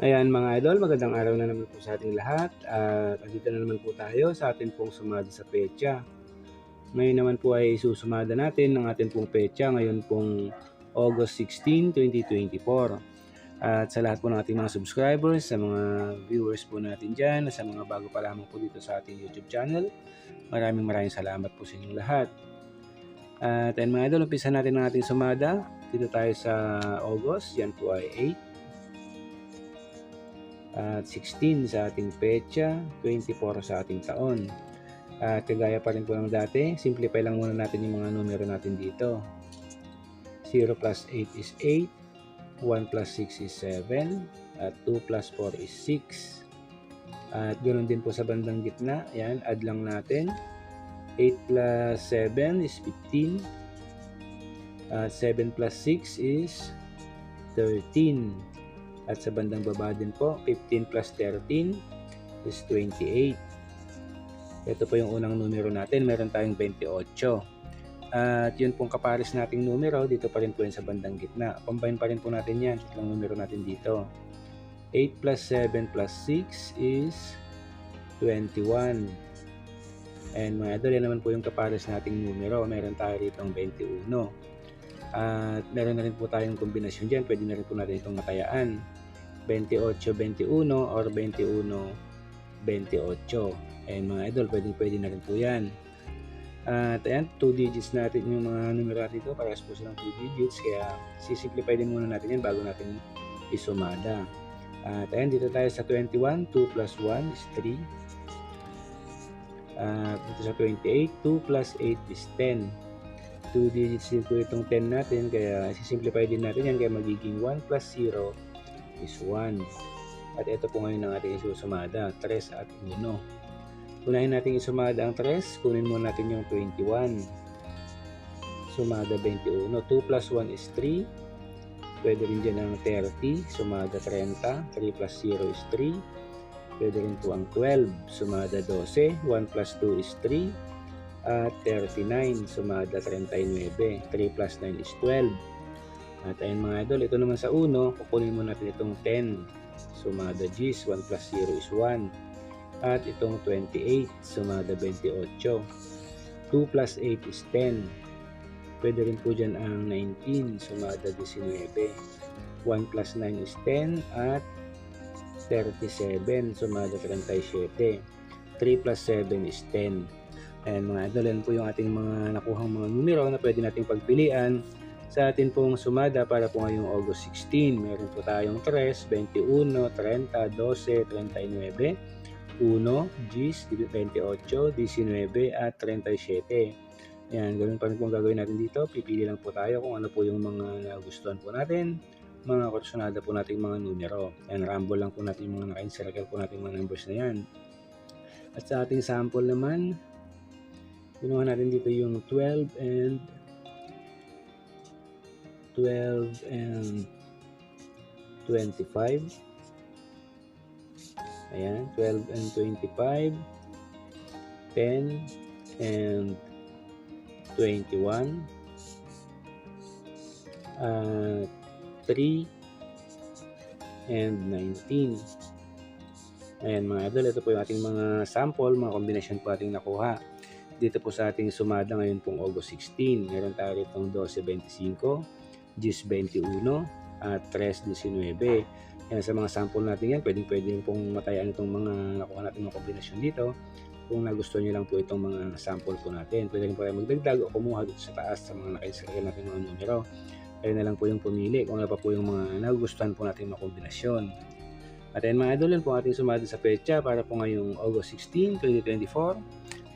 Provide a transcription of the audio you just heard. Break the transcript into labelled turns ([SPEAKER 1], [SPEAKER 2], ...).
[SPEAKER 1] Ayan mga idol, magandang araw na naman po sa ating lahat at andito na naman po tayo sa ating pong sumada sa pecha. Ngayon naman po ay susumada natin ng ating pong pecha ngayon pong August 16, 2024. At sa lahat po ng ating mga subscribers, sa mga viewers po natin dyan, sa mga bago pa lamang po dito sa ating YouTube channel, maraming maraming salamat po sa inyong lahat. At ayun mga idol, umpisa natin ang ating sumada. Dito tayo sa August, yan po ay 8 at 16 sa ating pecha, 24 sa ating taon. At kagaya pa rin po ng dati, simplify lang muna natin yung mga numero natin dito. 0 plus 8 is 8, 1 plus 6 is 7, at 2 plus 4 is 6. At ganoon din po sa bandang gitna, yan, add lang natin. 8 plus 7 is 15. At 7 plus 6 is 13. At sa bandang baba din po, 15 plus 13 is 28. Ito po yung unang numero natin. Meron tayong 28. At yun pong kapares nating numero, dito pa rin po yun sa bandang gitna. Combine pa rin po natin yan. Yung numero natin dito. 8 plus 7 plus 6 is 21. And mga idol, yan naman po yung kapares nating numero. Meron tayo rito 21. At meron na rin po tayong kombinasyon dyan. Pwede na rin po natin itong matayaan. 28-21 or 21-28. Ayan mga idol, pwede, pwede na rin po yan. At ayan, 2 digits natin yung mga numero dito. Parehas po silang 2 digits. Kaya sisimplify din muna natin yan bago natin isumada. At ayan, dito tayo sa 21. 2 plus 1 is 3. At dito sa 28, 2 plus 8 is 10. 2 digits din po itong 10 natin. Kaya sisimplify din natin yan. Kaya magiging 1 plus 0 is 1. At ito po ngayon ang ating isusumada, 3 at 1. Unahin natin isumada ang 3, kunin muna natin yung 21. Sumada 21. 2 plus 1 is 3. Pwede rin dyan ang 30, sumada 30. 3 plus 0 is 3. Pwede rin po ang 12, sumada 12. 1 plus 2 is 3. At 39, sumada 39. 3 plus 9 is 12. At ayun mga idol, ito naman sa uno, kukunin mo natin itong 10. Sumada G's, 1 plus 0 is 1. At itong 28, sumada 28. 2 plus 8 is 10. Pwede rin po dyan ang 19, sumada 19. 1 plus 9 is 10 at 37, sumada 37. 3 plus 7 is 10. Ayan mga idol, yan po yung ating mga nakuhang mga numero na pwede nating pagpilian sa atin pong sumada para po ngayong August 16. Meron po tayong 3, 21, 30, 12, 39, 1, Gs, 28, 19 at 37. Yan, ganoon pa rin po ang gagawin natin dito. Pipili lang po tayo kung ano po yung mga nagustuhan po natin, mga kursunada po nating mga numero. Yan, rumble lang po natin yung mga naka-encircle po natin mga numbers na yan. At sa ating sample naman, ginawa natin dito yung 12 and 12 and 25. Ayan, 12 and 25. 10 and 21. Uh, 3 and 19. Ayan mga idol, ito po yung ating mga sample, mga kombinasyon po ating nakuha. Dito po sa ating sumada ngayon pong August 16. Meron tayo itong 12.25, 10.21 at 3.19. Yan sa mga sample natin yan, pwedeng pwede pong matayan itong mga nakuha natin mga kombinasyon dito. Kung nagustuhan nyo lang po itong mga sample po natin, pwede rin po kayo magdagdag o kumuha dito sa taas sa mga nakaisakay natin mga numero. Kayo na lang po yung pumili kung ano pa po yung mga nagustuhan po natin mga kombinasyon. At ayun mga idol, yun po ating sumada sa pecha para po ngayong August 16, 2024.